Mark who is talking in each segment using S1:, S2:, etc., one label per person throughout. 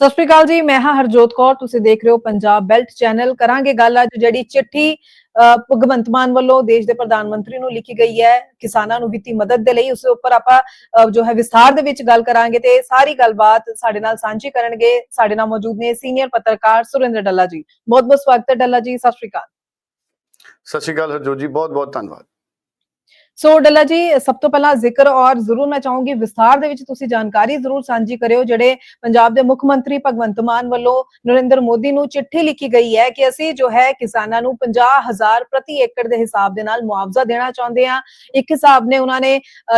S1: ਸਤਿ ਸ਼੍ਰੀ ਅਕਾਲ ਜੀ ਮੈਂ ਹਾਂ ਹਰਜੋਤ ਕੌਰ ਤੁਸੀਂ ਦੇਖ ਰਹੇ ਹੋ ਪੰਜਾਬ ਬੈਲਟ ਚੈਨਲ। ਕਰਾਂਗੇ ਗੱਲ ਅੱਜ ਜਿਹੜੀ ਚਿੱਠੀ ਅਹ, ਭਗਵੰਤ ਮਾਨ ਵੱਲੋਂ ਦੇਸ਼ ਦੇ ਪ੍ਰਧਾਨ ਮੰਤਰੀ ਨੂੰ ਲਿਖੀ ਗਈ ਹੈ ਕਿਸਾਨਾਂ ਨੂੰ ਵਿੱਤੀ ਮਦਦ ਦੇ ਲਈ। ਉਸ ਦੇ ਉੱਪਰ ਆਪਾਂ ਜੋ ਹੈ ਵਿਸਥਾਰ ਦੇ ਵਿੱਚ ਗੱਲ ਕਰਾਂਗੇ ਤੇ ਸਾਰੀ ਗੱਲਬਾਤ ਸਾਡੇ ਨਾਲ ਸਾਂਝੀ ਕਰਨਗੇ। ਸਾਡੇ ਨਾਲ ਮੌਜੂਦ ਨੇ ਸੀਨੀਅਰ ਪੱਤਰਕਾਰ ਸੁਰਿੰਦਰ ਡੱਲਾ ਜੀ। ਬਹੁਤ ਬਹੁਤ ਸਵਾਗਤ ਹੈ ਡੱਲਾ ਜੀ ਸਤਿ ਸ਼੍ਰੀ ਅਕਾਲ।
S2: ਸਤਿ ਸ਼੍ਰੀ ਅਕਾਲ ਹਰਜੋਤ ਜੀ ਬਹੁਤ ਬਹੁਤ ਧੰਨਵਾਦ।
S1: ਸੋ ਡੱਲਾ ਜੀ ਸਭ ਤੋਂ ਪਹਿਲਾਂ ਜ਼ਿਕਰ ਔਰ ਜ਼ਰੂਰ ਮੈਂ ਚਾਹੂੰਗੀ ਵਿਸਥਾਰ ਦੇ ਵਿੱਚ ਤੁਸੀਂ ਜਾਣਕਾਰੀ ਜ਼ਰੂਰ ਸਾਂਝੀ ਕਰਿਓ ਜਿਹੜੇ ਪੰਜਾਬ ਦੇ ਮੁੱਖ ਮੰਤਰੀ ਭਗਵੰਤ ਮਾਨ ਵੱਲੋਂ ਨਰਿੰਦਰ ਮੋਦੀ ਨੂੰ ਚਿੱਠੀ ਲਿਖੀ ਗਈ ਹੈ ਕਿ ਅਸੀਂ ਜੋ ਹੈ ਕਿਸਾਨਾਂ ਨੂੰ 50000 ਪ੍ਰਤੀ ਏਕੜ ਦੇ ਹਿਸਾਬ ਦੇ ਨਾਲ ਮੁਆਵਜ਼ਾ ਦੇਣਾ ਚਾਹੁੰਦੇ ਹਾਂ ਇੱਕ ਹਿਸਾਬ ਨੇ ਉਹਨਾਂ ਨੇ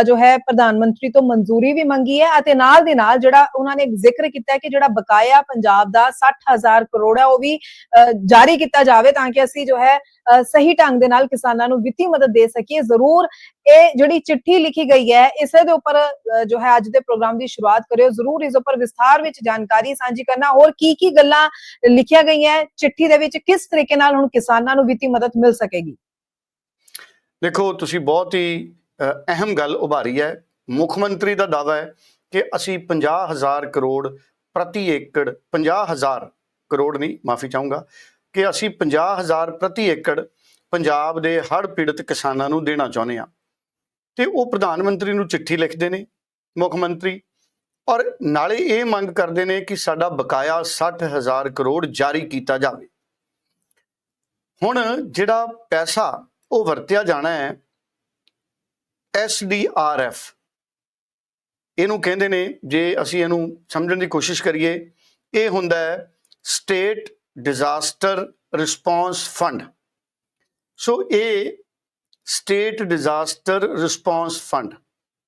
S1: ਜੋ ਹੈ ਪ੍ਰਧਾਨ ਮੰਤਰੀ ਤੋਂ ਮਨਜ਼ੂਰੀ ਵੀ ਮੰਗੀ ਹੈ ਅਤੇ ਨਾਲ ਦੇ ਨਾਲ ਜਿਹੜਾ ਉਹਨਾਂ ਨੇ ਜ਼ਿਕਰ ਕੀਤਾ ਕਿ ਜਿਹੜਾ ਬਕਾਇਆ ਪੰਜਾਬ ਦਾ 60000 ਕਰੋੜ ਹੈ ਉਹ ਵੀ ਅ, ਜਾਰੀ ਕੀਤਾ ਜਾਵੇ ਤਾਂ ਕਿ ਅਸੀਂ ਜੋ ਹੈ ਅ, ਸਹੀ ਢੰਗ ਦੇ ਨਾਲ ਕਿਸਾਨਾਂ ਨੂੰ ਵਿੱਤੀ ਮਦਦ ਦੇ ਸਕੀਏ ਜ਼ਰੂਰ ਇਹ ਜਿਹੜੀ ਚਿੱਠੀ ਲਿਖੀ ਗਈ ਹੈ, ਇਸੇ ਦੇ ਉੱਪਰ ਜੋ ਹੈ ਅੱਜ ਦੇ ਪ੍ਰੋਗਰਾਮ ਦੀ ਸ਼ੁਰੂਆਤ ਕਰਿਓ। ਜ਼ਰੂਰ ਇਸ ਉੱਪਰ ਵਿਸਥਾਰ ਵਿੱਚ ਜਾਣਕਾਰੀ ਸਾਂਝੀ ਕਰਨਾ। ਹੋਰ ਕੀ ਕੀ ਗੱਲਾਂ ਲਿਖੀਆਂ ਗਈਆਂ ਚਿੱਠੀ ਦੇ ਵਿੱਚ ਕਿਸ ਤਰੀਕੇ ਨਾਲ ਹੁਣ ਕਿਸਾਨਾਂ ਨੂੰ ਵਿੱਤੀ ਮਦਦ ਮਿਲ ਸਕੇਗੀ?
S2: ਦੇਖੋ, ਤੁਸੀਂ ਬਹੁਤ ਹੀ ਅਹਿਮ ਗੱਲ ਉਭਾਰੀ ਹੈ। ਮੁੱਖ ਮੰਤਰੀ ਦਾ ਦਾਅਵਾ ਹੈ ਕਿ ਅਸੀਂ 50000 ਕਰੋੜ ਪ੍ਰਤੀ ਏਕੜ 50000 ਕਰੋੜ ਨਹੀਂ, ਮਾਫੀ ਚਾਹੂੰਗਾ, ਕਿ ਅਸੀਂ 50000 ਪ੍ਰਤੀ ਏਕੜ ਪੰਜਾਬ ਦੇ ਹੜ੍ਹ ਪੀੜਤ ਕਿਸਾਨਾਂ ਨੂੰ ਦੇਣਾ ਚਾਹੁੰਦੇ ਹਾਂ। ਤੇ ਉਹ ਪ੍ਰਧਾਨ ਮੰਤਰੀ ਨੂੰ ਚਿੱਠੀ ਲਿਖਦੇ ਨੇ, ਮੁੱਖ ਮੰਤਰੀ। ਔਰ ਨਾਲੇ ਇਹ ਮੰਗ ਕਰਦੇ ਨੇ ਕਿ ਸਾਡਾ ਬਕਾਇਆ 60000 ਕਰੋੜ ਜਾਰੀ ਕੀਤਾ ਜਾਵੇ। ਹੁਣ ਜਿਹੜਾ ਪੈਸਾ ਉਹ ਵਰਤਿਆ ਜਾਣਾ ਹੈ ਐਸਡੀਆਰਐਫ ਇਹਨੂੰ ਕਹਿੰਦੇ ਨੇ, ਜੇ ਅਸੀਂ ਇਹਨੂੰ ਸਮਝਣ ਦੀ ਕੋਸ਼ਿਸ਼ ਕਰੀਏ, ਇਹ ਹੁੰਦਾ ਹੈ state disaster response fund. So ਇਹ ਸਟੇਟ ਡਿਜ਼ਾਸਟਰ ਰਿਸਪੌਂਸ ਫੰਡ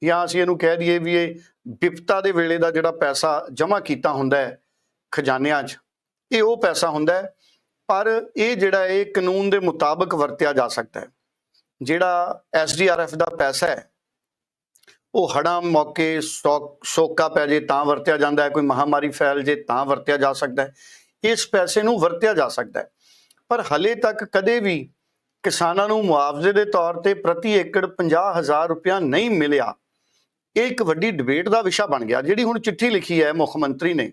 S2: ਜਾਂ ਅਸੀਂ ਇਹਨੂੰ ਕਹਿ ਦਈਏ ਵੀ ਇਹ ਵਿਪਤਾ ਦੇ ਵੇਲੇ ਦਾ ਜਿਹੜਾ ਪੈਸਾ ਜਮ੍ਹਾਂ ਕੀਤਾ ਹੁੰਦਾ ਹੈ ਖਜ਼ਾਨਿਆਂ 'ਚ, ਇਹ ਉਹ ਪੈਸਾ ਹੁੰਦਾ ਹੈ, ਪਰ ਇਹ ਜਿਹੜਾ ਇਹ ਕਾਨੂੰਨ ਦੇ ਮੁਤਾਬਕ ਵਰਤਿਆ ਜਾ ਸਕਦਾ ਹੈ। ਜਿਹੜਾ ਐਸਡੀਆਰਐਫ ਦਾ ਪੈਸਾ ਹੈ, ਉਹ ਹੜ੍ਹਾਂ ਮੌਕੇ ਸੋਕ- ਸੋਕਾ ਪੈ ਜੇ ਤਾਂ ਵਰਤਿਆ ਜਾਂਦਾ ਹੈ, ਕੋਈ ਮਹਾਮਾਰੀ ਫੈਲ ਜੇ ਤਾਂ ਵਰਤਿਆ ਜਾ ਸਕਦਾ ਹੈ। ਇਸ ਪੈਸੇ ਨੂੰ ਵਰਤਿਆ ਜਾ ਸਕਦਾ ਹੈ। ਪਰ ਹਲੇ ਤੱਕ ਕਦੇ ਵੀ ਕਿਸਾਨਾਂ ਨੂੰ ਮੁਆਵਜ਼ੇ ਦੇ ਤੌਰ ਤੇ ਪ੍ਰਤੀ ਏਕੜ 50000 ਰੁਪਇਆ ਨਹੀਂ ਮਿਲਿਆ। ਇਹ ਇੱਕ ਵੱਡੀ ਡਿਬੇਟ ਦਾ ਵਿਸ਼ਾ ਬਣ ਗਿਆ, ਜਿਹੜੀ ਹੁਣ ਚਿੱਠੀ ਲਿਖੀ ਹੈ ਮੁੱਖ ਮੰਤਰੀ ਨੇ।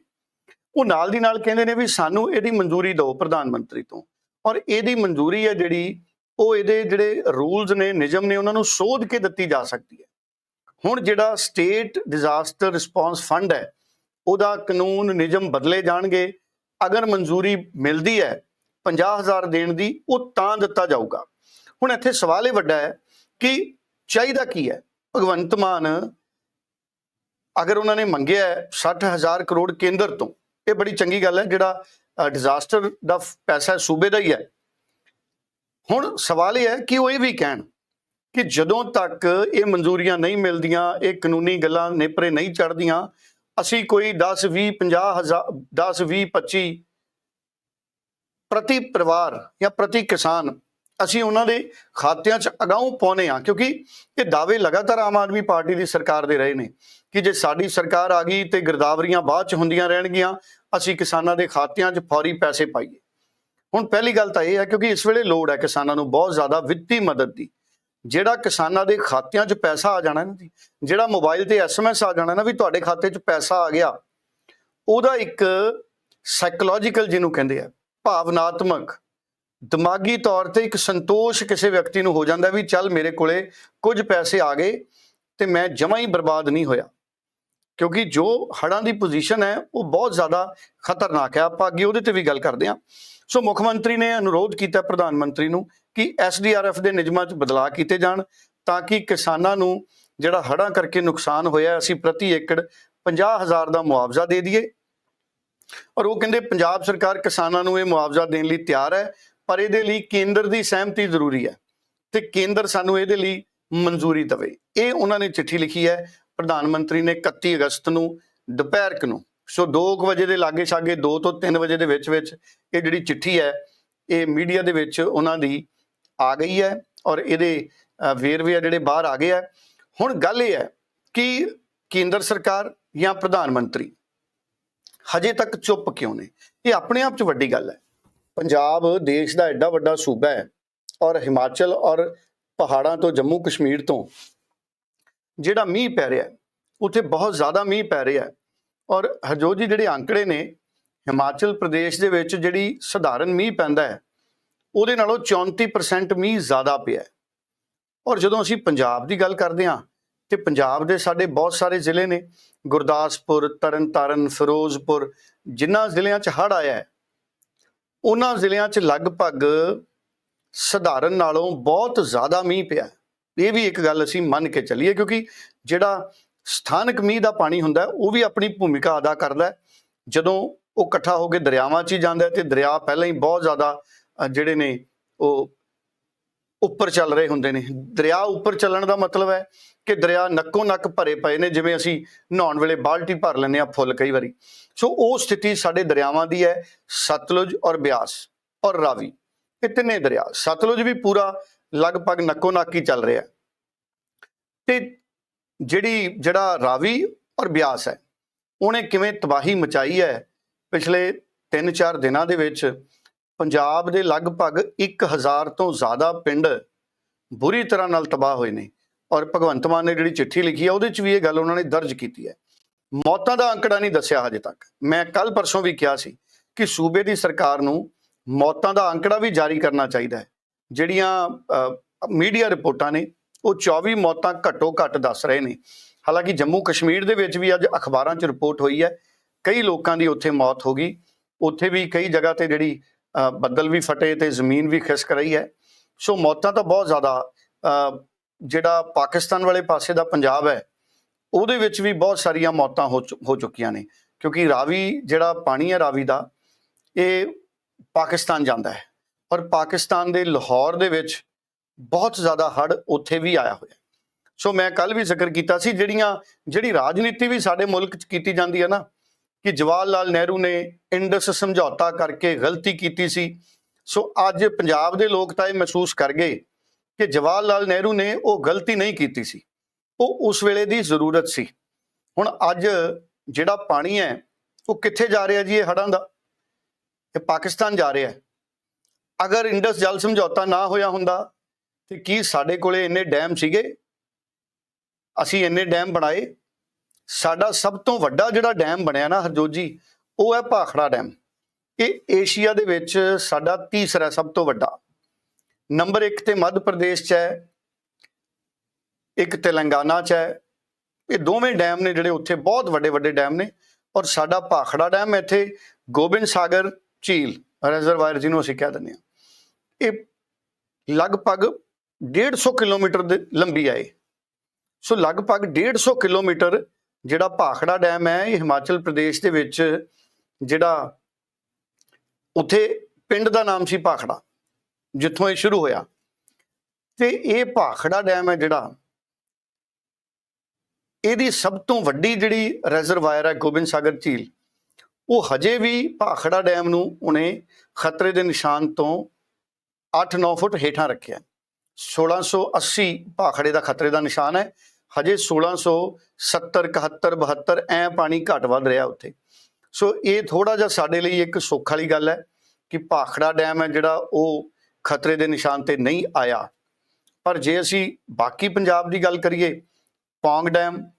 S2: ਉਹ ਨਾਲ ਦੀ ਨਾਲ ਕਹਿੰਦੇ ਨੇ ਵੀ ਸਾਨੂੰ ਇਹਦੀ ਮਨਜ਼ੂਰੀ ਦਿਓ ਪ੍ਰਧਾਨ ਮੰਤਰੀ ਤੋਂ। ਔਰ ਇਹਦੀ ਮਨਜ਼ੂਰੀ ਹੈ ਜਿਹੜੀ, ਉਹ ਇਹਦੇ ਜਿਹੜੇ ਰੂਲਸ ਨੇ, ਨਿਯਮ ਨੇ, ਉਹਨਾਂ ਨੂੰ ਸੋਧ ਕੇ ਦਿੱਤੀ ਜਾ ਸਕਦੀ ਹੈ। ਹੁਣ ਜਿਹੜਾ ਸਟੇਟ ਡਿਜ਼ਾਸਟਰ ਰਿਸਪੌਂਸ ਫੰਡ ਹੈ, ਉਹਦਾ ਕਾਨੂੰਨ, ਨਿਯਮ ਬਦਲੇ ਜਾਣਗੇ। ਅਗਰ ਮਨਜ਼ੂਰੀ ਮਿਲਦੀ ਹੈ 50000 ਦੇਣ ਦੀ, ਉਹ ਤਾਂ ਦਿੱਤਾ ਜਾਊਗਾ। ਹੁਣ ਇੱਥੇ ਸਵਾਲ ਇਹ ਵੱਡਾ ਹੈ ਕਿ ਚਾਹੀਦਾ ਕੀ ਹੈ? ਭਗਵੰਤ ਮਾਨ ਅਗਰ ਉਹਨਾਂ ਨੇ ਮੰਗਿਆ ਹੈ 60000 ਕਰੋੜ ਕੇਂਦਰ ਤੋਂ, ਇਹ ਬੜੀ ਚੰਗੀ ਗੱਲ ਹੈ, ਜਿਹੜਾ ਡਿਜ਼ਾਸਟਰ ਦਾ ਪੈਸਾ ਸੂਬੇ ਦਾ ਹੀ ਹੈ। ਹੁਣ ਸਵਾਲ ਇਹ ਹੈ ਕਿ ਉਹ ਇਹ ਵੀ ਕਹਿਣ ਕਿ ਜਦੋਂ ਤੱਕ ਇਹ ਮਨਜ਼ੂਰੀਆਂ ਨਹੀਂ ਮਿਲਦੀਆਂ, ਇਹ ਕਾਨੂੰਨੀ ਗੱਲਾਂ ਨੇਪਰੇ ਨਹੀਂ ਚੜਦੀਆਂ ਅਸੀਂ ਕੋਈ 10 20 50 ਹਜ਼ਾਰ 10 20 25 ਪ੍ਰਤੀ ਪਰਿਵਾਰ ਜਾਂ ਪ੍ਰਤੀ ਕਿਸਾਨ ਅਸੀਂ ਉਹਨਾਂ ਦੇ ਖਾਤਿਆਂ 'ਚ ਅਗਾਊਂ ਪਾਉਨੇ ਆ ਕਿਉਂਕਿ ਇਹ ਦਾਅਵੇ ਲਗਾਤਾਰ ਆਮ ਆਦਮੀ ਪਾਰਟੀ ਦੀ ਸਰਕਾਰ ਦੇ ਰਹੇ ਨੇ ਕਿ ਜੇ ਸਾਡੀ ਸਰਕਾਰ ਆ ਗਈ ਤੇ ਗਿਰਦਾਵਰੀਆਂ ਬਾਅਦ 'ਚ ਹੁੰਦੀਆਂ ਰਹਿਣਗੀਆਂ, ਅਸੀਂ ਕਿਸਾਨਾਂ ਦੇ ਖਾਤਿਆਂ 'ਚ ਫੌਰੀ ਪੈਸੇ ਪਾਈਏ। ਹੁਣ ਪਹਿਲੀ ਗੱਲ ਤਾਂ ਇਹ ਹੈ, ਕਿਉਂਕਿ ਇਸ ਵੇਲੇ ਲੋੜ ਹੈ ਕਿਸਾਨਾਂ ਨੂੰ ਬਹੁਤ ਜ਼ਿਆਦਾ ਵਿੱਤੀ ਮਦਦ ਦੀ। ਜਿਹੜਾ ਕਿਸਾਨਾਂ ਦੇ ਖਾਤਿਆਂ 'ਚ ਪੈਸਾ ਆ ਜਾਣਾ ਨਾ ਜੀ, ਜਿਹੜਾ ਮੋਬਾਈਲ ਤੇ ਐਸਐਮਐਸ ਆ ਜਾਣਾ ਨਾ ਵੀ ਤੁਹਾਡੇ ਖਾਤੇ 'ਚ ਪੈਸਾ ਆ ਗਿਆ, ਉਹਦਾ ਇੱਕ ਸਾਈਕੋਲੋਜੀਕਲ ਜਿਹਨੂੰ ਕਹਿੰਦੇ ਆ ਭਾਵਨਾਤਮਕ। ਦਿਮਾਗੀ ਤੌਰ ਤੇ ਇੱਕ ਸੰਤੋਸ਼ ਕਿਸੇ ਵਿਅਕਤੀ ਨੂੰ ਹੋ ਜਾਂਦਾ ਵੀ ਚੱਲ ਮੇਰੇ ਕੋਲੇ ਕੁਝ ਪੈਸੇ ਆ ਗਏ ਤੇ ਮੈਂ ਜਮਾਂ ਹੀ ਬਰਬਾਦ ਨਹੀਂ ਹੋਇਆ। ਕਿਉਂਕਿ ਜੋ ਹੜਾਂ ਦੀ ਪੋਜੀਸ਼ਨ ਹੈ, ਉਹ ਬਹੁਤ ਜ਼ਿਆਦਾ ਖਤਰਨਾਕ ਹੈ। ਆਪਾਂ ਅੱਗੇ ਉਹਦੇ ਤੇ ਵੀ ਗੱਲ ਕਰਦੇ ਹਾਂ। ਸੋ ਮੁੱਖ ਮੰਤਰੀ ਨੇ ਅਨੁਰੋਧ ਕੀਤਾ ਪ੍ਰਧਾਨ ਮੰਤਰੀ ਨੂੰ ਕਿ ਐਸਡੀਆਰਐਫ ਦੇ ਨਿਯਮਾਂ 'ਚ ਬਦਲਾਅ ਕੀਤੇ ਜਾਣ ਤਾਂ ਕਿ ਕਿਸਾਨਾਂ ਨੂੰ ਜਿਹੜਾ ਹੜ੍ਹਾਂ ਕਰਕੇ ਨੁਕਸਾਨ ਹੋਇਆ, ਅਸੀਂ ਪ੍ਰਤੀ ਏਕੜ 50000 ਦਾ ਮੁਆਵਜ਼ਾ ਦੇ ਦਈਏ। ਔਰ ਉਹ ਕਹਿੰਦੇ ਪੰਜਾਬ ਸਰਕਾਰ ਕਿਸਾਨਾਂ ਨੂੰ ਇਹ ਮੁਆਵਜ਼ਾ ਦੇਣ ਲਈ ਤਿਆਰ ਹੈ, ਪਰ ਇਹਦੇ ਲਈ ਕੇਂਦਰ ਦੀ ਸਹਿਮਤੀ ਜ਼ਰੂਰੀ ਹੈ ਤੇ ਕੇਂਦਰ ਸਾਨੂੰ ਇਹਦੇ ਲਈ ਮਨਜ਼ੂਰੀ ਦੇਵੇ। ਇਹ ਉਹਨਾਂ ਨੇ ਚਿੱਠੀ ਲਿਖੀ ਹੈ, ਪ੍ਰਧਾਨ ਮੰਤਰੀ ਨੇ 31 ਅਗਸਤ ਨੂੰ, ਦੁਪਹਿਰ ਕੁ ਨੂੰ। ਸੋ 2 ਵਜੇ ਦੇ ਲਾਗੇ ਛਾਗੇ 2 ਤੋਂ 3 ਵਜੇ ਦੇ ਵਿੱਚ ਵਿੱਚ ਇਹ ਜਿਹੜੀ ਚਿੱਠੀ ਹੈ, ਇਹ ਮੀਡੀਆ ਦੇ ਵਿੱਚ ਉਹਨਾਂ ਦੀ ਆ ਗਈ ਹੈ ਔਰ ਇਹਦੇ ਵੇਰਵੇ ਆ ਜਿਹੜੇ ਬਾਹਰ ਆ ਗਏ ਆ ਹੁਣ ਗੱਲ ਇਹ ਹੈ ਕਿ ਕੇਂਦਰ ਸਰਕਾਰ ਜਾਂ ਪ੍ਰਧਾਨ ਮੰਤਰੀ ਹਜੇ ਤੱਕ ਚੁੱਪ ਕਿਉਂ ਨੇ? ਇਹ ਆਪਣੇ ਆਪ 'ਚ ਵੱਡੀ ਗੱਲ ਹੈ। ਪੰਜਾਬ ਦੇਸ਼ ਦਾ ਐਡਾ ਵੱਡਾ ਸੂਬਾ ਹੈ ਔਰ ਹਿਮਾਚਲ ਔਰ ਪਹਾੜਾਂ ਤੋਂ ਜੰਮੂ ਕਸ਼ਮੀਰ ਤੋਂ ਜਿਹੜਾ ਮੀਂਹ ਪੈ ਰਿਹਾ ਉੱਥੇ ਬਹੁਤ ਜ਼ਿਆਦਾ ਮੀਂਹ ਪੈ ਰਿਹਾ ਔਰ ਹਰਜੋਤ ਜੀ ਜਿਹੜੇ ਅੰਕੜੇ ਨੇ, ਹਿਮਾਚਲ ਪ੍ਰਦੇਸ਼ ਦੇ ਵਿੱਚ ਜਿਹੜੀ ਸਧਾਰਨ ਮੀਂਹ ਪੈਂਦਾ ਹੈ, ਉਹਦੇ ਨਾਲੋਂ 34% ਮੀਂਹ ਜ਼ਿਆਦਾ ਪਿਆ ਔਰ ਜਦੋਂ ਅਸੀਂ ਪੰਜਾਬ ਦੀ ਗੱਲ ਕਰਦੇ ਹਾਂ ਤੇ ਪੰਜਾਬ ਦੇ ਸਾਡੇ ਬਹੁਤ ਸਾਰੇ ਜ਼ਿਲ੍ਹੇ ਨੇ। ਗੁਰਦਾਸਪੁਰ, ਤਰਨਤਾਰਨ, ਫਿਰੋਜ਼ਪੁਰ ਜਿਨ੍ਹਾਂ ਜ਼ਿਲ੍ਹਿਆਂ 'ਚ ਹੜ੍ਹ ਆਇਆ ਹੈ, ਉਹਨਾਂ ਜ਼ਿਲ੍ਹਿਆਂ 'ਚ ਲਗਭਗ ਸਧਾਰਨ ਨਾਲੋਂ ਬਹੁਤ ਜ਼ਿਆਦਾ ਮੀਂਹ ਪਿਆ ਇਹ ਵੀ ਇੱਕ ਗੱਲ ਅਸੀਂ ਮੰਨ ਕੇ ਚੱਲੀਏ ਕਿਉਂਕਿ ਜਿਹੜਾ ਸਥਾਨਕ ਮੀਂਹ ਦਾ ਪਾਣੀ ਹੁੰਦਾ ਉਹ ਵੀ ਆਪਣੀ ਭੂਮਿਕਾ ਅਦਾ ਕਰਦਾ ਜਦੋਂ ਉਹ ਇਕੱਠਾ ਹੋ ਕੇ ਦਰਿਆਵਾਂ 'ਚ ਹੀ ਜਾਂਦਾ ਹੈ ਤੇ ਦਰਿਆ ਪਹਿਲਾਂ ਹੀ ਬਹੁਤ ਜ਼ਿਆਦਾ ਜਿਹੜੇ ਨੇ ਉਹ ਉੱਪਰ ਚੱਲ ਰਹੇ ਹੁੰਦੇ ਨੇ। ਦਰਿਆ ਉੱਪਰ ਚੱਲਣ ਦਾ ਮਤਲਬ ਹੈ ਕਿ ਦਰਿਆ ਨੱਕੋ ਨੱਕ ਭਰੇ ਪਏ ਨੇ, ਜਿਵੇਂ ਅਸੀਂ ਨਹਾਉਣ ਵੇਲੇ ਬਾਲਟੀ ਭਰ ਲੈਂਦੇ ਆ ਫੁੱਲ ਕਈ ਵਾਰੀ। ਸੋ ਉਹ ਸਥਿਤੀ ਸਾਡੇ ਦਰਿਆਵਾਂ ਦੀ ਹੈ, ਸਤਲੁਜ ਔਰ ਬਿਆਸ ਔਰ ਰਾਵੀ। ਇਹ ਤਿੰਨੇ ਦਰਿਆ, ਸਤਲੁਜ ਵੀ ਪੂਰਾ ਲਗਭਗ ਨੱਕੋ ਨੱਕ ਹੀ ਚੱਲ ਰਿਹਾ। ਤੇ ਜਿਹੜੀ, ਜਿਹੜਾ ਰਾਵੀ ਔਰ ਬਿਆਸ ਹੈ, ਉਹਨੇ ਕਿਵੇਂ ਤਬਾਹੀ ਮਚਾਈ ਹੈ ਪਿਛਲੇ 3-4 ਦਿਨਾਂ ਦੇ ਵਿੱਚ ਪੰਜਾਬ ਦੇ ਲਗਭਗ 1000 ਤੋਂ ਜ਼ਿਆਦਾ ਪਿੰਡ ਬੁਰੀ ਤਰ੍ਹਾਂ ਨਾਲ ਤਬਾਹ ਹੋਏ ਨੇ ਔਰ ਭਗਵੰਤ ਮਾਨ ਨੇ ਜਿਹੜੀ ਚਿੱਠੀ ਲਿਖੀ ਹੈ ਉਹਦੇ 'ਚ ਵੀ ਇਹ ਗੱਲ ਉਹਨਾਂ ਨੇ ਦਰਜ ਕੀਤੀ ਹੈ। ਮੌਤਾਂ ਦਾ ਅੰਕੜਾ ਨਹੀਂ ਦੱਸਿਆ ਹਜੇ ਤੱਕ। ਮੈਂ ਕੱਲ ਪਰਸੋਂ ਵੀ ਕਿਹਾ ਸੀ ਕਿ ਸੂਬੇ ਦੀ ਸਰਕਾਰ ਨੂੰ ਮੌਤਾਂ ਦਾ ਅੰਕੜਾ ਵੀ ਜਾਰੀ ਕਰਨਾ ਚਾਹੀਦਾ ਹੈ। ਜਿਹੜੀਆਂ ਮੀਡੀਆ ਰਿਪੋਰਟਾਂ ਨੇ, ਉਹ 24 ਮੌਤਾਂ ਘੱਟੋ ਘੱਟ ਦੱਸ ਰਹੇ ਨੇ। ਹਾਲਾਂਕਿ ਜੰਮੂ ਕਸ਼ਮੀਰ ਦੇ ਵਿੱਚ ਵੀ ਅੱਜ ਅਖਬਾਰਾਂ 'ਚ ਰਿਪੋਰਟ ਹੋਈ ਹੈ। ਕਈ ਲੋਕਾਂ ਦੀ ਉੱਥੇ ਮੌਤ ਹੋ ਗਈ। ਉੱਥੇ ਵੀ ਕਈ ਜਗ੍ਹਾ ਤੇ ਜਿਹੜੀ ਬੱਦਲ ਵੀ ਫਟੇ ਤੇ ਜ਼ਮੀਨ ਵੀ ਖਿਸਕ ਰਹੀ ਹੈ। ਸੋ ਮੌਤਾਂ ਤਾਂ ਬਹੁਤ ਜ਼ਿਆਦਾ ਜਿਹੜਾ ਪਾਕਿਸਤਾਨ ਵਾਲੇ ਪਾਸੇ ਦਾ ਪੰਜਾਬ ਹੈ, ਉਹਦੇ ਵਿੱਚ ਵੀ ਬਹੁਤ ਸਾਰੀਆਂ ਮੌਤਾਂ ਹੋ ਚੁ- ਹੋ ਚੁੱਕੀਆਂ ਨੇ। ਕਿਉਂਕਿ ਰਾਵੀ ਜਿਹੜਾ ਪਾਣੀ ਹੈ ਰਾਵੀ ਦਾ, ਇਹ ਪਾਕਿਸਤਾਨ ਜਾਂਦਾ ਹੈ। ਔਰ ਪਾਕਿਸਤਾਨ ਦੇ ਲਾਹੌਰ ਦੇ ਵਿੱਚ ਬਹੁਤ ਜ਼ਿਆਦਾ ਹੜ ਉੱਥੇ ਵੀ ਆਇਆ ਹੋਇਆ। ਸੋ ਮੈਂ ਕੱਲ ਵੀ ਜ਼ਿਕਰ ਕੀਤਾ ਸੀ, ਜਿਹੜੀਆਂ, ਜਿਹੜੀ ਰਾਜਨੀਤੀ ਵੀ ਸਾਡੇ ਮੁਲਕ 'ਚ ਕੀਤੀ ਜਾਂਦੀ ਹੈ ਨਾ ਕਿ ਜਵਾਹਰ ਲਾਲ ਨਹਿਰੂ ਨੇ ਇੰਡਸ ਸਮਝੌਤਾ ਕਰਕੇ ਗਲਤੀ ਕੀਤੀ ਸੀ। ਸੋ ਅੱਜ ਪੰਜਾਬ ਦੇ ਲੋਕ ਤਾਂ ਇਹ ਮਹਿਸੂਸ ਕਰ ਗਏ ਕਿ ਜਵਾਹਰ ਲਾਲ ਨਹਿਰੂ ਨੇ ਉਹ ਗਲਤੀ ਨਹੀਂ ਕੀਤੀ ਸੀ। ਉਹ ਉਸ ਵੇਲੇ ਦੀ ਜ਼ਰੂਰਤ ਸੀ। ਹੁਣ ਅੱਜ ਜਿਹੜਾ ਪਾਣੀ ਹੈ, ਉਹ ਕਿੱਥੇ ਜਾ ਰਿਹਾ ਜੀ ਇਹ ਹੜ੍ਹਾਂ ਦਾ? ਇਹ ਪਾਕਿਸਤਾਨ ਜਾ ਰਿਹਾ। ਅਗਰ ਇੰਡਸ ਜਲ ਸਮਝੌਤਾ ਨਾ ਹੋਇਆ ਹੁੰਦਾ, ਤੇ ਕੀ ਸਾਡੇ ਕੋਲੇ ਇੰਨੇ ਡੈਮ ਸੀਗੇ? ਅਸੀਂ ਇੰਨੇ ਡੈਮ ਬਣਾਏ ਸਾਡਾ ਸਭ ਤੋਂ ਵੱਡਾ ਜਿਹੜਾ ਡੈਮ ਬਣਿਆ ਨਾ ਹਰਜੋਤ ਜੀ, ਉਹ ਹੈ ਭਾਖੜਾ ਡੈਮ। ਇਹ ਏਸ਼ੀਆ ਦੇ ਵਿੱਚ ਸਾਡਾ ਤੀਸਰਾ ਸਭ ਤੋਂ ਵੱਡਾ। ਨੰਬਰ 1 ਤੇ ਮੱਧ ਪ੍ਰਦੇਸ਼ 'ਚ ਹੈ, ਇੱਕ ਤੇਲੰਗਾਨਾ 'ਚ ਹੈ। ਇਹ ਦੋਵੇਂ ਡੈਮ ਨੇ ਜਿਹੜੇ ਉੱਥੇ ਬਹੁਤ ਵੱਡੇ ਵੱਡੇ ਡੈਮ ਨੇ ਔਰ ਸਾਡਾ ਭਾਖੜਾ ਡੈਮ ਇੱਥੇ ਗੋਬਿੰਦ ਸਾਗਰ ਝੀਲ ਰਿਜ਼ਰਵਾਇਰ ਜਿਹਨੂੰ ਅਸੀਂ ਕਹਿ ਦਿੰਦੇ ਹਾਂ, ਇਹ ਲਗਭਗ 150 ਕਿਲੋਮੀਟਰ ਦੇ ਲੰਬੀ ਹੈ ਸੋ ਲਗਭਗ 150 ਕਿਲੋਮੀਟਰ ਜਿਹੜਾ ਭਾਖੜਾ ਡੈਮ ਹੈ, ਇਹ ਹਿਮਾਚਲ ਪ੍ਰਦੇਸ਼ ਦੇ ਵਿੱਚ ਜਿਹੜਾ ਉੱਥੇ ਪਿੰਡ ਦਾ ਨਾਮ ਸੀ ਭਾਖੜਾ, ਜਿੱਥੋਂ ਇਹ ਸ਼ੁਰੂ ਹੋਇਆ। ਤੇ ਇਹ ਭਾਖੜਾ ਡੈਮ ਹੈ ਜਿਹੜਾ ਇਹਦੀ ਸਭ ਤੋਂ ਵੱਡੀ ਜਿਹੜੀ ਰਿਜ਼ਰਵਾਇਰ ਹੈ, ਗੋਬਿੰਦ ਸਾਗਰ ਝੀਲ, ਉਹ ਹਜੇ ਵੀ ਭਾਖੜਾ ਡੈਮ ਨੂੰ ਉਹਨੇ ਖਤਰੇ ਦੇ ਨਿਸ਼ਾਨ ਤੋਂ 8-9 ਫੁੱਟ ਹੇਠਾਂ ਰੱਖਿਆ। 1680 ਭਾਖੜੇ ਦਾ ਖਤਰੇ ਦਾ ਨਿਸ਼ਾਨ ਹੈ ਹਜੇ 1670 71 72 ਐ ਪਾਣੀ ਘਟ ਵੱਧ ਰਿਹਾ ਉੱਥੇ। ਸੋ ਇਹ ਥੋੜਾ ਜਿਹਾ ਸਾਡੇ ਲਈ ਇੱਕ ਸੁੱਖ ਵਾਲੀ ਗੱਲ ਹੈ ਕਿ ਭਾਖੜਾ ਡੈਮ ਹੈ ਜਿਹੜਾ ਉਹ ਖਤਰੇ ਦੇ ਨਿਸ਼ਾਨ ਤੇ ਨਹੀਂ ਆਇਆ। ਪਰ ਜੇ ਅਸੀਂ ਬਾਕੀ ਪੰਜਾਬ ਦੀ ਗੱਲ ਕਰੀਏ, ਪੌਂਗ ਡੈਮ,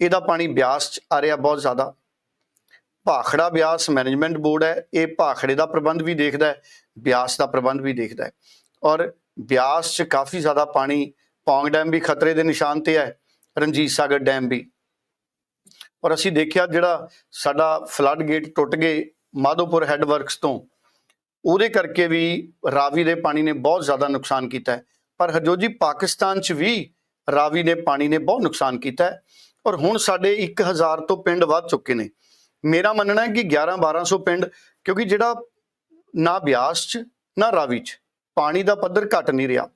S2: ਇਹਦਾ ਪਾਣੀ ਬਿਆਸ ਚ ਆ ਰਿਹਾ ਬਹੁਤ ਜ਼ਿਆਦਾ। ਭਾਖੜਾ ਬਿਆਸ ਮੈਨੇਜਮੈਂਟ ਬੋਰਡ ਹੈ, ਇਹ ਭਾਖੜੇ ਦਾ ਪ੍ਰਬੰਧ ਵੀ ਦੇਖਦਾ ਹੈ, ਬਿਆਸ ਦਾ ਪ੍ਰਬੰਧ ਵੀ ਦੇਖਦਾ ਹੈ। ਔਰ ਬਿਆਸ 'ਚ ਕਾਫੀ ਜ਼ਿਆਦਾ ਪਾਣੀ ਪੌਂਗ ਡੈਮ ਵੀ ਖਤਰੇ ਦੇ ਨਿਸ਼ਾਨ ਤੇ ਹੈ। ਰਣਜੀਤ ਸਾਗਰ ਡੈਮ ਵੀ। ਔਰ ਅਸੀਂ ਦੇਖਿਆ ਜਿਹੜਾ ਸਾਡਾ ਫਲੱਡ ਗੇਟ ਟੁੱਟ ਗਏ ਮਾਧੋਪੁਰ ਹੈੱਡ ਵਰਕਸ ਤੋਂ, ਉਹਦੇ ਕਰਕੇ ਵੀ ਰਾਵੀ ਦੇ ਪਾਣੀ ਨੇ ਬਹੁਤ ਜ਼ਿਆਦਾ ਨੁਕਸਾਨ ਕੀਤਾ ਹੈ। ਪਰ ਹਰਜੋਤ ਜੀ ਪਾਕਿਸਤਾਨ 'ਚ ਵੀ ਰਾਵੀ ਨੇ ਪਾਣੀ ਨੇ ਬਹੁਤ ਨੁਕਸਾਨ ਕੀਤਾ ਹੈ। ਔਰ ਹੁਣ ਸਾਡੇ 1000 ਤੋਂ ਪਿੰਡ ਵੱਧ ਚੁੱਕੇ ਨੇ। ਮੇਰਾ ਮੰਨਣਾ ਹੈ ਕਿ 11 1200 ਪਿੰਡ, ਕਿਉਂਕਿ ਜਿਹੜਾ ਨਾ ਬਿਆਸ 'ਚ, ਨਾ ਰਾਵੀ 'ਚ, ਪਾਣੀ ਦਾ ਪੱਧਰ ਘਟ ਨਹੀਂ ਰਿਹਾ।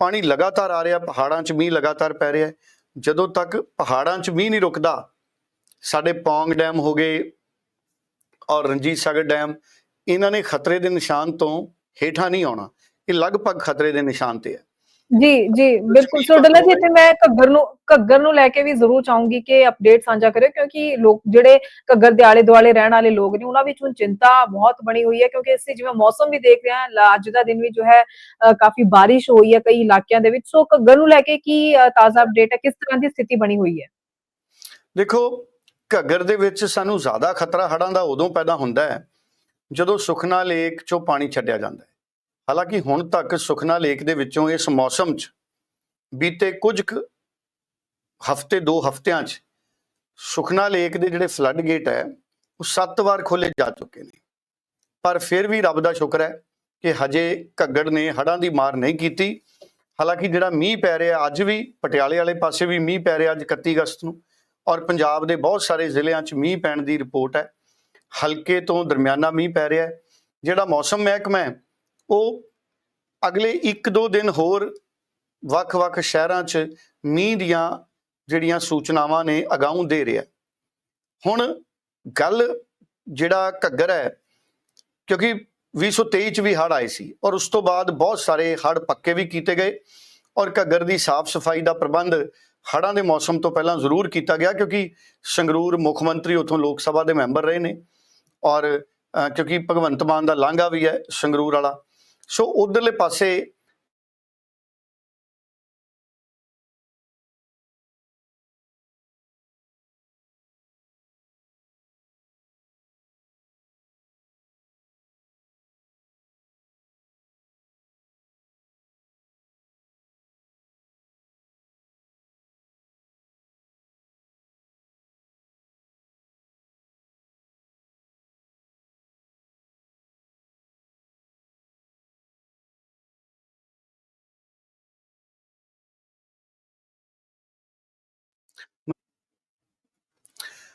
S2: ਪਾਣੀ ਲਗਾਤਾਰ ਆ ਰਿਹਾ, ਪਹਾੜਾਂ 'ਚ ਮੀਂਹ ਲਗਾਤਾਰ ਪੈ ਰਿਹਾ ਜਦੋਂ ਤੱਕ ਪਹਾੜਾਂ 'ਚ ਮੀਂਹ ਨਹੀਂ ਰੁਕਦਾ, ਸਾਡੇ ਪੌਂਗ ਡੈਮ ਹੋ ਗਏ ਔਰ ਰਣਜੀਤ ਸਾਗਰ ਡੈਮ, ਇਹਨਾਂ ਨੇ ਖਤਰੇ ਦੇ ਨਿਸ਼ਾਨ ਤੋਂ ਹੇਠਾਂ ਨਹੀਂ ਆਉਣਾ। ਇਹ ਲਗਭਗ ਖਤਰੇ ਦੇ ਨਿਸ਼ਾਨ ਤੇ ਹੈ।
S1: ਜੀ ਜੀ, ਬਿਲਕੁਲ। ਸੋ ਜੀ, ਇੱਥੇ ਮੈਂ ਘੱਗਰ ਨੂੰ ਘੱਗਰ ਨੂੰ ਲੈ ਕੇ ਵੀ ਜ਼ਰੂਰ ਚਾਹੂੰਗੀ ਕਿ ਅਪਡੇਟ ਸਾਂਝਾ ਕਰਿਓ, ਕਿਉਂਕਿ ਲੋਕ, ਜਿਹੜੇ ਘੱਗਰ ਦੇ ਆਲੇ ਦੁਆਲੇ ਰਹਿਣ ਵਾਲੇ ਲੋਕ ਨੇ, ਉਹਨਾਂ ਵਿੱਚ ਹੁਣ ਚਿੰਤਾ ਬਹੁਤ ਬਣੀ ਹੋਈ ਹੈ, ਕਿਉਂਕਿ ਅਸੀਂ ਜਿਵੇਂ ਮੌਸਮ ਵੀ ਦੇਖ ਰਹੇ ਹਾਂ ਅੱਜ ਦਾ ਦਿਨ ਵੀ ਜੋ ਹੈ ਕਾਫੀ ਬਾਰਿਸ਼ ਹੋਈ ਹੈ ਕਈ ਇਲਾਕਿਆਂ ਦੇ ਵਿੱਚ। ਸੋ ਘੱਗਰ ਨੂੰ ਲੈ ਕੇ ਕੀ ਤਾਜ਼ਾ ਅਪਡੇਟ ਹੈ, ਕਿਸ ਤਰ੍ਹਾਂ ਦੀ ਸਥਿਤੀ ਬਣੀ ਹੋਈ ਹੈ?
S2: ਦੇਖੋ, ਘੱਗਰ ਦੇ ਵਿੱਚ ਸਾਨੂੰ ਜ਼ਿਆਦਾ ਖਤਰਾ ਹੜ੍ਹਾਂ ਦਾ ਉਦੋਂ ਪੈਦਾ ਹੁੰਦਾ ਹੈ, ਜਦੋਂ ਸੁਖਨਾ ਲੇਕ ਚੋਂ ਪਾਣੀ ਛੱਡਿਆ ਜਾਂਦਾ ਹੈ। ਹਾਲਾਂਕਿ ਹੁਣ ਤੱਕ ਸੁਖਨਾ ਲੇਕ ਦੇ ਵਿੱਚੋਂ ਇਸ ਮੌਸਮ 'ਚ ਬੀਤੇ ਕੁਝ ਕੁ ਹਫ਼ਤੇ, ਦੋ ਹਫ਼ਤਿਆਂ 'ਚ ਸੁਖਨਾ ਲੇਕ ਦੇ ਜਿਹੜੇ ਫਲੱਡ ਗੇਟ ਹੈ, ਉਹ ਸੱਤ ਵਾਰ ਖੋਲੇ ਜਾ ਚੁੱਕੇ ਨੇ। ਪਰ ਫਿਰ ਵੀ ਰੱਬ ਦਾ ਸ਼ੁਕਰ ਹੈ ਕਿ ਹਜੇ ਘੱਗੜ ਨੇ ਹੜ੍ਹਾਂ ਦੀ ਮਾਰ ਨਹੀਂ ਕੀਤੀ। ਹਾਲਾਂਕਿ ਜਿਹੜਾ ਮੀਂਹ ਪੈ ਰਿਹਾ, ਅੱਜ ਵੀ ਪਟਿਆਲੇ ਵਾਲੇ ਪਾਸੇ ਵੀ ਮੀਂਹ ਪੈ ਰਿਹਾ ਅੱਜ 31 ਅਗਸਤ ਨੂੰ ਔਰ ਪੰਜਾਬ ਦੇ ਬਹੁਤ ਸਾਰੇ ਜ਼ਿਲ੍ਹਿਆਂ 'ਚ ਮੀਂਹ ਪੈਣ ਦੀ ਰਿਪੋਰਟ ਹੈ। ਹਲਕੇ ਤੋਂ ਦਰਮਿਆਨਾ ਮੀਂਹ ਪੈ ਰਿਹਾ ਹੈ, ਜਿਹੜਾ ਮੌਸਮ ਮਹਿਕਮਾ ਹੈ ਉਹ ਅਗਲੇ 1-2 ਦਿਨ ਹੋਰ ਵੱਖ-ਵੱਖ ਸ਼ਹਿਰਾਂ 'ਚ ਮੀਂਹ ਦੀਆਂ ਜਿਹੜੀਆਂ ਸੂਚਨਾਵਾਂ ਨੇ ਅਗਾਊਂ ਦੇ ਰਿਹਾ। ਹੁਣ ਗੱਲ ਜਿਹੜਾ ਘੱਗਰ ਹੈ, ਕਿਉਂਕਿ 2023 ਚ ਵੀ ਹੜ੍ਹ ਆਏ ਸੀ ਔਰ ਉਸ ਤੋਂ ਬਾਅਦ ਬਹੁਤ ਸਾਰੇ ਹੜ੍ਹ ਪੱਕੇ ਵੀ ਕੀਤੇ ਗਏ ਔਰ ਘੱਗਰ ਦੀ ਸਾਫ਼ ਸਫ਼ਾਈ ਦਾ ਪ੍ਰਬੰਧ ਹੜ੍ਹਾਂ ਦੇ ਮੌਸਮ ਤੋਂ ਪਹਿਲਾਂ ਜ਼ਰੂਰ ਕੀਤਾ ਗਿਆ ਕਿਉਂਕਿ ਸੰਗਰੂਰ ਮੁੱਖ ਮੰਤਰੀ ਉਥੋਂ ਲੋਕ ਸਭਾ ਦੇ ਮੈਂਬਰ ਰਹੇ ਨੇ ਔਰ ਕਿਉਂਕਿ ਭਗਵੰਤ ਮਾਨ ਦਾ ਲਾਂਘਾ ਵੀ ਹੈ ਸੰਗਰੂਰ ਵਾਲਾ। ਸੋ ਉਧਰਲੇ ਪਾਸੇ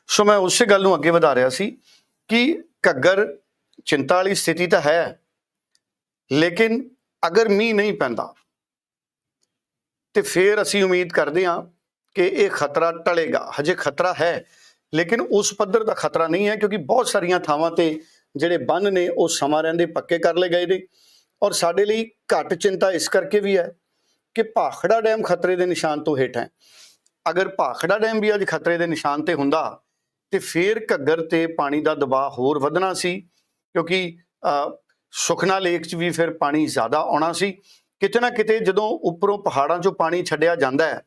S2: ਸੋ ਮੈਂ ਉਸੇ ਗੱਲ ਨੂੰ ਅੱਗੇ ਵਧਾ ਰਿਹਾ ਸੀ ਕਿ ਘੱਗਰ ਚਿੰਤਾ ਵਾਲੀ ਸਥਿਤੀ ਤਾਂ ਹੈ, ਲੇਕਿਨ ਅਗਰ ਮੀਂਹ ਨਹੀਂ ਪੈਂਦਾ ਤੇ ਫਿਰ ਅਸੀਂ ਉਮੀਦ ਕਰਦੇ ਹਾਂ ਕਿ ਇਹ ਖਤਰਾ ਟਲੇਗਾ। ਹਜੇ ਖਤਰਾ ਹੈ, ਲੇਕਿਨ ਉਸ ਪੱਧਰ ਦਾ ਖਤਰਾ ਨਹੀਂ ਹੈ ਕਿਉਂਕਿ ਬਹੁਤ ਸਾਰੀਆਂ ਥਾਵਾਂ ਤੇ ਜਿਹੜੇ ਬੰਨ ਨੇ ਉਹ ਸਮਾਂ ਰਹਿੰਦੇ ਪੱਕੇ ਕਰ ਲਏ ਗਏ ਨੇ ਔਰ ਸਾਡੇ ਲਈ ਘੱਟ ਚਿੰਤਾ ਇਸ ਕਰਕੇ ਵੀ ਹੈ ਕਿ ਭਾਖੜਾ ਡੈਮ ਖਤਰੇ ਦੇ ਨਿਸ਼ਾਨ ਤੋਂ ਹੇਠ ਹੈ। ਅਗਰ ਭਾਖੜਾ ਡੈਮ ਵੀ ਅੱਜ ਖਤਰੇ ਦੇ ਨਿਸ਼ਾਨ ਤੇ ਹੁੰਦਾ ਤੇ ਫੇਰ ਘੱਗਰ ਤੇ ਪਾਣੀ ਦਾ ਦਬਾਅ ਹੋਰ ਵਧਣਾ ਸੀ, ਕਿਉਂਕਿ ਸੁਖਨਾ ਲੇਕ 'ਚ ਵੀ ਫਿਰ ਪਾਣੀ ਜ਼ਿਆਦਾ ਆਉਣਾ ਸੀ। ਕਿਤੇ ਨਾ ਕਿਤੇ ਜਦੋਂ ਉੱਪਰੋਂ ਪਹਾੜਾਂ 'ਚੋਂ ਪਾਣੀ ਛੱਡਿਆ ਜਾਂਦਾ ਹੈ,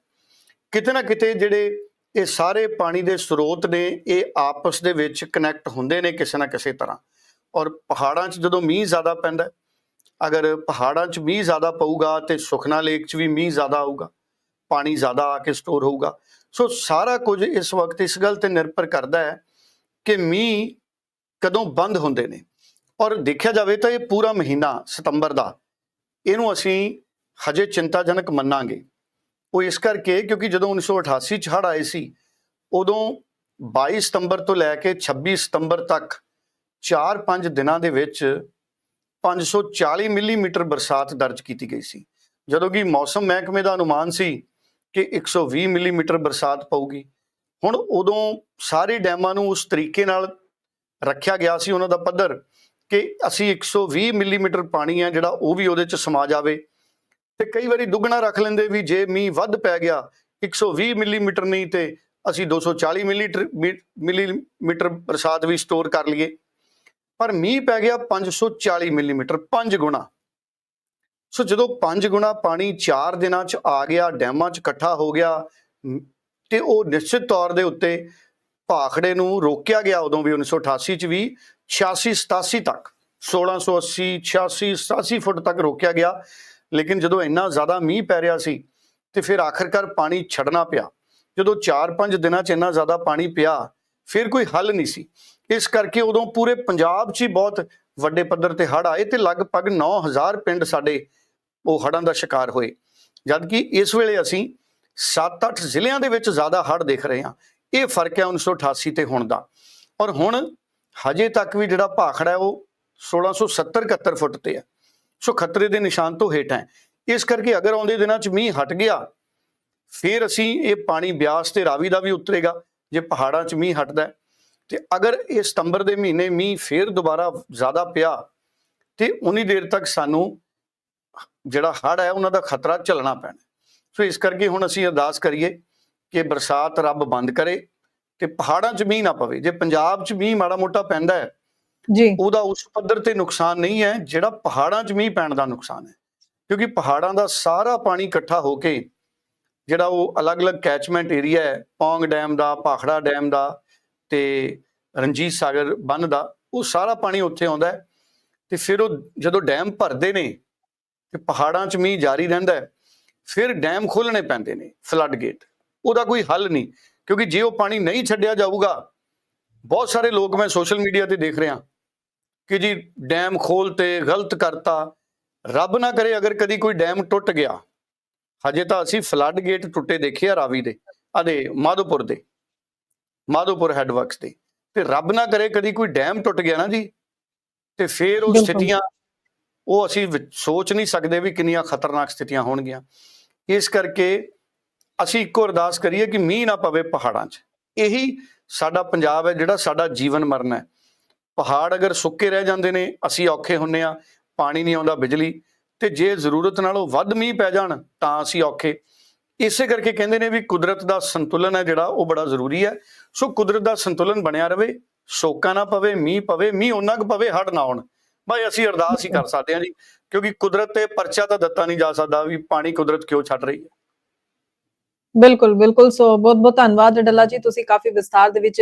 S2: ਕਿਤੇ ਨਾ ਕਿਤੇ ਜਿਹੜੇ ਇਹ ਸਾਰੇ ਪਾਣੀ ਦੇ ਸਰੋਤ ਨੇ, ਇਹ ਆਪਸ ਦੇ ਵਿੱਚ ਕਨੈਕਟ ਹੁੰਦੇ ਨੇ ਕਿਸੇ ਨਾ ਕਿਸੇ ਤਰ੍ਹਾਂ। ਔਰ ਪਹਾੜਾਂ 'ਚ ਜਦੋਂ ਮੀਂਹ ਜ਼ਿਆਦਾ ਪੈਂਦਾ ਅਗਰ ਪਹਾੜਾਂ 'ਚ ਮੀਂਹ ਜ਼ਿਆਦਾ ਪਊਗਾ ਤੇ ਸੁਖਨਾ ਲੇਕ 'ਚ ਵੀ ਮੀਂਹ ਜ਼ਿਆਦਾ ਆਊਗਾ ਪਾਣੀ ਜ਼ਿਆਦਾ ਆ ਕੇ ਸਟੋਰ ਹੋਊਗਾ। ਸੋ ਸਾਰਾ ਕੁਝ ਇਸ ਵਕਤ ਇਸ ਗੱਲ ਤੇ ਨਿਰਭਰ ਕਰਦਾ ਹੈ ਕਿ ਮੀਂਹ ਕਦੋਂ ਬੰਦ ਹੁੰਦੇ ਨੇ। ਔਰ ਦੇਖਿਆ ਜਾਵੇ ਤਾਂ ਇਹ ਪੂਰਾ ਮਹੀਨਾ ਸਤੰਬਰ ਦਾ, ਇਹਨੂੰ ਅਸੀਂ ਹਜੇ ਚਿੰਤਾਜਨਕ ਮੰਨਾਂਗੇ। ਉਹ ਇਸ ਕਰਕੇ ਕਿਉਂਕਿ ਜਦੋਂ 1988 ਚ ਹੜ੍ਹ ਆਏ ਸੀ, ਉਦੋਂ 22 ਸਤੰਬਰ ਤੋਂ ਲੈ ਕੇ 26 ਸਤੰਬਰ ਤੱਕ 4-5 ਦਿਨਾਂ ਦੇ ਵਿੱਚ 540 ਮਿਲੀਮੀਟਰ ਬਰਸਾਤ ਦਰਜ ਕੀਤੀ ਗਈ ਸੀ। ਜਦੋਂ ਕਿ ਮੌਸਮ ਮਹਿਕਮੇ ਦਾ ਅਨੁਮਾਨ ਸੀ ਕਿ 120 ਮਿਲੀਮੀਟਰ ਬਰਸਾਤ ਪਊਗੀ। ਹੁਣ ਉਦੋਂ ਸਾਰੇ ਡੈਮਾਂ ਨੂੰ ਉਸ ਤਰੀਕੇ ਨਾਲ ਰੱਖਿਆ ਗਿਆ ਸੀ ਉਹਨਾਂ ਦਾ ਪੱਧਰ ਕਿ ਅਸੀਂ 120 ਮਿਲੀਮੀਟਰ ਪਾਣੀ ਹੈ ਜਿਹੜਾ ਉਹ ਵੀ ਉਹਦੇ ਚ ਸਮਾ ਜਾਵੇ। ਤੇ ਕਈ ਵਾਰੀ ਦੁੱਗਣਾ ਰੱਖ ਲੈਂਦੇ ਵੀ ਜੇ ਮੀਂਹ ਵੱਧ ਪੈ ਗਿਆ 120 ਮਿਲੀਮੀਟਰ ਨਹੀਂ ਤੇ ਅਸੀਂ 240 ਮਿਲੀਮੀਟਰ ਮੀ- ਮਿਲੀਮੀਟਰ ਬਰਸਾਤ ਵੀ ਸਟੋਰ ਕਰ ਲਈਏ। ਪਰ ਮੀਂਹ ਪੈ ਗਿਆ 540 ਮਿਲੀਮੀਟਰ, ਪੰਜ ਗੁਣਾ। ਸੋ ਜਦੋਂ 5 ਗੁਣਾ ਪਾਣੀ 4 ਦਿਨਾਂ ਚ ਆ ਗਿਆ, ਡੈਮਾਂ ਚ ਇਕੱਠਾ ਹੋ ਗਿਆ ਤੇ ਉਹ ਨਿਸ਼ਚਿਤ ਤੌਰ ਦੇ ਉੱਤੇ ਭਾਖੜੇ ਨੂੰ ਰੋਕਿਆ ਗਿਆ ਉਦੋਂ ਵੀ 1988 ਚ ਵੀ 86 87 ਤੱਕ 1680 86 87 ਫੁੱਟ ਤੱਕ ਰੋਕਿਆ ਗਿਆ। ਲੇਕਿਨ ਜਦੋਂ ਇੰਨਾ ਜ਼ਿਆਦਾ ਮੀਂਹ ਪੈ ਰਿਹਾ ਸੀ ਤੇ ਫਿਰ ਆਖਰਕਾਰ ਪਾਣੀ ਛੱਡਣਾ ਪਿਆ। ਜਦੋਂ 4-5 ਦਿਨਾਂ 'ਚ ਇੰਨਾ ਜ਼ਿਆਦਾ ਪਾਣੀ ਪਿਆ, ਫਿਰ ਕੋਈ ਹੱਲ ਨਹੀਂ ਸੀ। ਇਸ ਕਰਕੇ ਉਦੋਂ ਪੂਰੇ ਪੰਜਾਬ 'ਚ ਹੀ ਬਹੁਤ ਵੱਡੇ ਪੱਧਰ ਤੇ ਹੜ੍ਹ ਆਏ ਤੇ ਲਗਭਗ 9000 ਪਿੰਡ ਸਾਡੇ ਉਹ ਹੜ੍ਹਾਂ ਦਾ ਸ਼ਿਕਾਰ ਹੋਏ। ਜਦਕਿ ਇਸ ਵੇਲੇ ਅਸੀਂ 7-8 ਜ਼ਿਲ੍ਹਿਆਂ ਦੇ ਵਿੱਚ ਜ਼ਿਆਦਾ ਹੜ੍ਹ ਦੇਖ ਰਹੇ ਹਾਂ। ਇਹ ਫ਼ਰਕ ਹੈ 1988 ਤੇ ਹੁਣ ਦਾ। ਔਰ ਹੁਣ ਹਜੇ ਤੱਕ ਵੀ ਜਿਹੜਾ ਭਾਖੜਾ ਹੈ ਉਹ 1670 71 ਫੁੱਟ ਤੇ ਹੈ। ਸੋ ਖਤਰੇ ਦੇ ਨਿਸ਼ਾਨ ਤੋਂ ਹੇਠ ਹੈ। ਇਸ ਕਰਕੇ ਅਗਰ ਆਉਂਦੇ ਦਿਨਾਂ 'ਚ ਮੀਂਹ ਹਟ ਗਿਆ, ਫਿਰ ਅਸੀਂ ਇਹ ਪਾਣੀ ਬਿਆਸ ਤੇ ਰਾਵੀ ਦਾ ਵੀ ਉਤਰੇਗਾ। ਜੇ ਪਹਾੜਾਂ 'ਚ ਮੀਂਹ ਹਟਦਾ ਤੇ ਅਗਰ ਇਹ ਸਤੰਬਰ ਦੇ ਮਹੀਨੇ ਮੀਂਹ ਫਿਰ ਦੁਬਾਰਾ ਜ਼ਿਆਦਾ ਪਿਆ ਤੇ ਉਨੀ ਦੇਰ ਤੱਕ ਸਾਨੂੰ ਜਿਹੜਾ ਹੜ੍ਹ ਹੈ ਉਹਨਾਂ ਦਾ ਖਤਰਾ ਝੱਲਣਾ ਪੈਣਾ। ਸੋ ਇਸ ਕਰਕੇ ਹੁਣ ਅਸੀਂ ਅਰਦਾਸ ਕਰੀਏ ਕਿ ਬਰਸਾਤ ਰੱਬ ਬੰਦ ਕਰੇ ਤੇ ਪਹਾੜਾਂ 'ਚ ਮੀਂਹ ਨਾ ਪਵੇ। ਜੇ ਪੰਜਾਬ 'ਚ ਮੀਂਹ ਮਾੜਾ ਮੋਟਾ ਪੈਂਦਾ ਹੈ
S1: ਜੀ।
S2: ਉਹਦਾ ਉਸ ਪੱਧਰ ਤੇ ਨੁਕਸਾਨ ਨਹੀਂ ਹੈ ਜਿਹੜਾ ਪਹਾੜਾਂ 'ਚ ਮੀਂਹ ਪੈਣ ਦਾ ਨੁਕਸਾਨ ਹੈ। ਕਿਉਂਕਿ ਪਹਾੜਾਂ ਦਾ ਸਾਰਾ ਪਾਣੀ ਇਕੱਠਾ ਹੋ ਕੇ ਜਿਹੜਾ ਉਹ ਅਲੱਗ-ਅਲੱਗ ਕੈਚਮੈਂਟ ਏਰੀਆ ਹੈ ਪੌਂਗ ਡੈਮ ਦਾ ਭਾਖੜਾ ਡੈਮ ਦਾ ਤੇ ਰਣਜੀਤ ਸਾਗਰ ਬੰਨ ਦਾ, ਉਹ ਸਾਰਾ ਪਾਣੀ ਉੱਥੇ ਆਉਂਦਾ ਹੈ ਤੇ ਫਿਰ ਉਹ ਜਦੋਂ ਡੈਮ ਭਰਦੇ ਨੇ ਤੇ ਪਹਾੜਾਂ 'ਚ ਮੀਂਹ ਜਾਰੀ ਰਹਿੰਦਾ ਹੈ, ਫਿਰ ਡੈਮ ਖੋਲਣੇ ਪੈਂਦੇ ਨੇ ਫਲੱਡ ਗੇਟ। ਉਹਦਾ ਕੋਈ ਹੱਲ ਨਹੀਂ, ਕਿਉਂਕਿ ਜੇ ਉਹ ਪਾਣੀ ਨਹੀਂ ਛੱਡਿਆ ਜਾਊਗਾ, ਬਹੁਤ ਸਾਰੇ ਲੋਕ ਮੈਂ ਸੋਸ਼ਲ ਮੀਡੀਆ ਤੇ ਦੇਖ ਰਿਹਾ ਕਿ ਜੀ ਡੈਮ ਖੋਲ ਤੇ ਗਲਤ ਕਰਤਾ, ਰੱਬ ਨਾ ਕਰੇ ਅਗਰ ਕਦੀ ਕੋਈ ਡੈਮ ਟੁੱਟ ਗਿਆ। ਹਜੇ ਤਾਂ ਅਸੀਂ ਫਲੱਡ ਗੇਟ ਟੁੱਟੇ ਦੇਖੇ ਆ ਰਾਵੀ ਦੇ ਅਦੇ ਮਾਧੋਪੁਰ ਦੇ। ਮਾਧੋਪੁਰ ਹੈਡਵਰਕਸ ਦੇ ਤੇ। ਰੱਬ ਨਾ ਕਰੇ ਕਦੀ ਕੋਈ ਡੈਮ ਟੁੱਟ ਗਿਆ ਨਾ ਜੀ ਤੇ ਫਿਰ ਉਹ। ਸਥਿਤੀਆਂ ਉਹ ਅਸੀਂ ਸੋਚ ਨਹੀਂ ਸਕਦੇ ਵੀ ਕਿੰਨੀਆਂ ਖਤਰਨਾਕ ਸਥਿਤੀਆਂ ਹੋਣਗੀਆਂ। ਇਸ ਕਰਕੇ ਅਸੀਂ ਇੱਕੋ ਅਰਦਾਸ ਕਰੀਏ ਕਿ ਮੀਂਹ ਨਾ ਪਵੇ ਪਹਾੜਾਂ 'ਚ। ਇਹੀ ਸਾਡਾ ਪੰਜਾਬ ਹੈ ਜਿਹੜਾ ਸਾਡਾ ਜੀਵਨ ਮਰਨ ਹੈ। ਪਹਾੜ ਅਗਰ ਸੁੱਕੇ ਰਹਿ ਜਾਂਦੇ ਨੇ ਅਸੀਂ ਔਖੇ ਹੁੰਨੇ ਆ ਪਾਣੀ ਨਹੀਂ ਆਉਂਦਾ ਬਿਜਲੀ ਤੇ ਜੇ ਜ਼ਰੂਰਤ ਨਾਲੋਂ ਵੱਧ ਮੀਂਹ ਪੈ ਜਾਣ ਤਾਂ ਅਸੀਂ ਔਖੇ। ਇਸੇ ਕਰਕੇ ਕਹਿੰਦੇ ਨੇ ਵੀ ਕੁਦਰਤ ਦਾ ਸੰਤੁਲਨ ਹੈ ਜਿਹੜਾ ਉਹ ਬੜਾ ਜ਼ਰੂਰੀ ਹੈ। ਸੋ ਕੁਦਰਤ ਦਾ ਸੰਤੁਲਨ ਬਣਿਆ ਰਵੇ ਸੋਕਾ ਨਾ ਪਵੇ ਮੀਂਹ ਪਵੇ ਮੀਂਹ ਉਹਨਾਂ ਕੁ ਪਵੇ ਹੜ ਨਾ ਆਉਣ ਭਾਈ ਅਸੀਂ ਅਰਦਾਸ ਹੀ ਕਰ ਸਕਦੇ ਹਾਂ ਜੀ ਕਿਉਂਕਿ ਕੁਦਰਤ ਤੇ ਪਰਚਾ ਤਾਂ ਦਿੱਤਾ ਨਹੀਂ ਜਾ ਸਕਦਾ ਵੀ ਪਾਣੀ ਕੁਦਰਤ ਕਿਉਂ ਛੱਡ ਰਹੀ ਹੈ।
S1: ਬਿਲਕੁਲ ਬਿਲਕੁਲ। ਸੋ ਬਹੁਤ ਬਹੁਤ ਧੰਨਵਾਦ ਡੱਲਾ ਜੀ। ਤੁਸੀਂ ਕਾਫੀ ਵਿਸਥਾਰ ਦੇ ਵਿੱਚ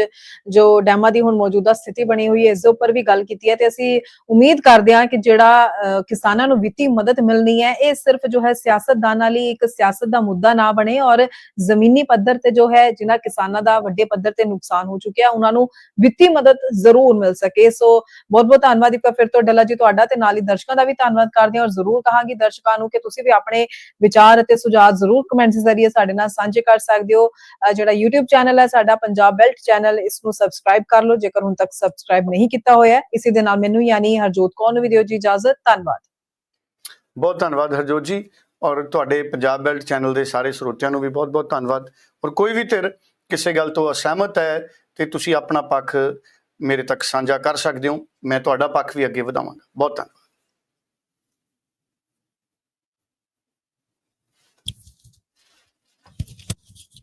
S1: ਜੋ ਡੈਮਾਂ ਦੀ ਹੁਣ ਮੌਜੂਦਾ ਸਥਿਤੀ ਬਣੀ ਹੋਈ ਹੈ ਇਸ ਦੇ ਉੱਪਰ ਵੀ ਗੱਲ ਕੀਤੀ ਹੈ ਤੇ ਅਸੀਂ ਉਮੀਦ ਕਰਦੇ ਹਾਂ ਕਿ ਜਿਹੜਾ ਅ, ਕਿਸਾਨਾਂ ਨੂੰ ਵਿੱਤੀ ਮਦਦ ਮਿਲਣੀ ਹੈ ਇਹ ਸਿਰਫ ਜੋ ਹੈ ਸਿਆਸਤਦਾਨਾਂ ਲਈ ਇੱਕ ਸਿਆਸਤ ਦਾ ਮੁੱਦਾ ਨਾ ਬਣੇ ਔਰ ਜ਼ਮੀਨੀ ਪੱਧਰ ਤੇ ਜੋ ਹੈ ਜਿਨ੍ਹਾਂ ਕਿਸਾਨਾਂ ਦਾ ਵੱਡੇ ਪੱਧਰ ਤੇ ਨੁਕਸਾਨ ਹੋ ਚੁੱਕਿਆ ਉਹਨਾਂ ਨੂੰ ਵਿੱਤੀ ਮਦਦ ਜ਼ਰੂਰ ਮਿਲ ਸਕੇ। ਸੋ ਬਹੁਤ ਬਹੁਤ ਧੰਨਵਾਦ ਇੱਕ ਫਿਰ ਤੋਂ ਡੱਲਾ ਜੀ ਤੁਹਾਡਾ ਤੇ ਨਾਲ ਹੀ ਦਰਸ਼ਕਾਂ ਦਾ ਵੀ ਧੰਨਵਾਦ ਕਰਦੇ ਹਾਂ ਔਰ ਜ਼ਰੂਰ ਕਹਾਂਗੀ ਦਰਸ਼ਕਾਂ ਨੂੰ ਕਿ ਤੁਸੀਂ ਵੀ ਆਪਣੇ ਵਿਚਾਰ ਅਤੇ ਸੁਝਾਅ ਜ਼ਰੂਰ ਕਮੈਂਟਸ ਜ਼ਰੀਏ ਸਾਡੇ ਨਾਲ ਸਾਂਝੇ ਕਰ ਸਕਦੇ ਹੋ। ਜਿਹੜਾ YouTube ਚੈਨਲ ਹੈ, ਸਾਡਾ ਪੰਜਾਬ ਬੈਲਟ ਚੈਨਲ ਇਸ ਨੂੰ ਸਬਸਕ੍ਰਾਈਬ ਕਰ ਲਓ, ਜੇਕਰ ਹੁਣ ਤੱਕ ਸਬਸਕ੍ਰਾਈਬ ਨਹੀਂ ਕੀਤਾ ਹੋਇਆ ਇਸੇ ਦੇ ਨਾਲ ਮੈਨੂੰ ਯਾਨੀ ਹਰਜੋਤ ਕੌਰ ਨੂੰ ਵੀ ਦਿਓ ਜੀ ਇਜਾਜ਼ਤ। ਧੰਨਵਾਦ।
S2: ਬਹੁਤ ਧੰਨਵਾਦ ਹਰਜੋਤ ਜੀ। ਔਰ ਤੁਹਾਡੇ ਪੰਜਾਬ ਬੈਲਟ ਚੈਨਲ ਦੇ ਸਾਰੇ ਸਰੋਤਿਆਂ ਨੂੰ ਵੀ ਬਹੁਤ-ਬਹੁਤ ਧੰਨਵਾਦ। ਔਰ ਕੋਈ ਵੀ ਧਿਰ ਕਿਸੇ ਗੱਲ ਤੋਂ ਅਸਹਿਮਤ ਹੈ, ਤੇ ਤੁਸੀਂ ਆਪਣਾ ਪੱਖ ਮੇਰੇ ਤੱਕ ਸਾਂਝਾ ਕਰ ਸਕਦੇ ਹੋ। ਮੈਂ ਤੁਹਾਡਾ ਪੱਖ ਵੀ ਅੱਗੇ ਵਧਾਵਾਂਗਾ। ਬਹੁਤ ਧੰਨਵਾਦ।